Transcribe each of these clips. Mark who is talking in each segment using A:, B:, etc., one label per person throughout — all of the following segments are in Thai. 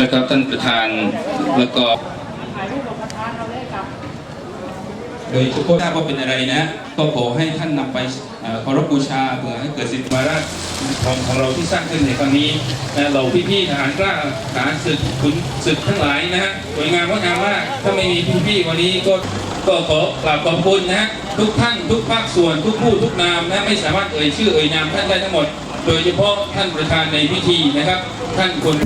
A: นะครับท่านประธานแล้วก็โดยทุกคนทราบว่าเป็นอะไรนะ ก็ขอให้ท่านนำไปเอ่อเคารพบูชาเพื่อให้เกิดสิทธิวาระของของเราที่สร้างขึ้นในครั้งนี้และเราพี่ๆทหารกล้าทหารศึกขุนศึกทั้งหลายนะฮะสวยงามงดงามมาถ้าไม่มีพี่ๆวันนี้ก็ก็ขอกราบขอบคุณนะฮะทุกท่านทุกภาคส่วนทุกผู้ทุกนามนะไม่สามารถเอ่ยชื่อเอ่ยนามท่านได้ทั้งหมด โดยเฉพาะท่านประธานในพิธีนะครับ ท่านคน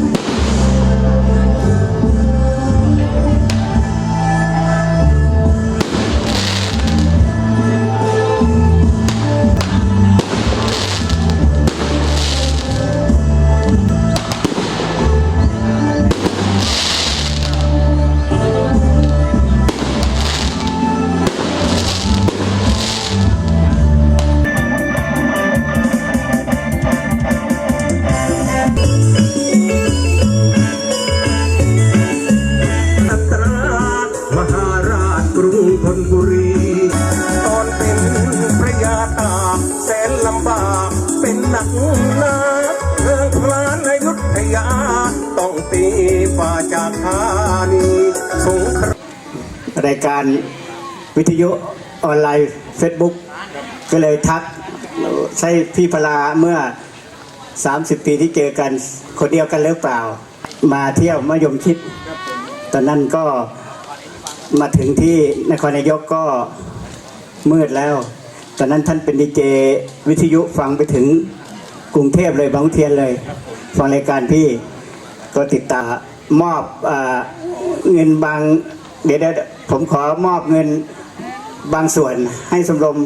B: ธนบุรี ตอนเป็นพระยาตาแสนลำบากเป็นหนักหนาเมืองพลานอยุธยา ต้องตีฝ่าจากธานีสงคราม
C: รายการวิทยุออนไลน์ Facebook ก็เลยทักใช่พี่พลาเมื่อ 30 ปีที่เจอกันคนเดียวกันหรือเปล่า มาเที่ยวมะยมคิด ตอนนั้นก็ มาถึงที่นครนายกก็มืดแล้ว ตอนนั้นท่านเป็นดีเจวิทยุฟังไปถึงกรุงเทพเลยบางขุนเทียนเลย ฟังรายการพี่ก็ติดตามมอบอเงินบางเดี๋ยวเดี๋ยวผมขอมอบเงินบางส่วนให้สมรม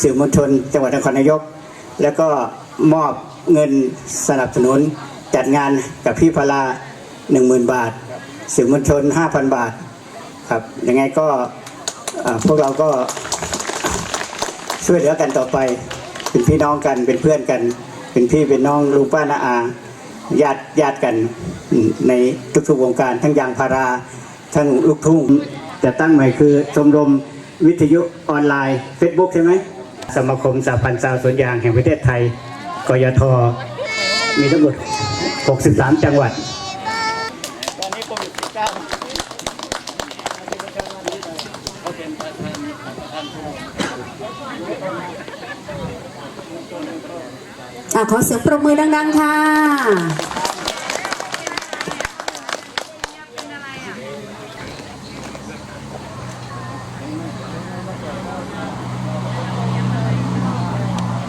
C: สื่อมวลชน จังหวัดนครนายก แล้วก็มอบเงินสนับสนุนจัดงานกับพี่พลาหนึ่งหมื่นบาท สื่อมวลชนห้าพันบาท ครับยังไงก็พวกเราก็ช่วยเหลือกันต่อไป เป็นพี่น้องกันเป็นเพื่อนกัน เป็นพี่เป็นน้องลุงป้านาอาญาติญาติกันในทุกๆวงการทั้งยางพารา ทั้งลูกทุ่งจะตั้งใหม่คือชมรมวิทยุออนไลน์ Facebook ใช่ไหมสมาคมสาพันธ์ชาวสวนยางแห่งประเทศไทยกยทมีทั้งหมด 63 จังหวัด
D: ขอเสียงปรบมือดัง ๆ ค่ะ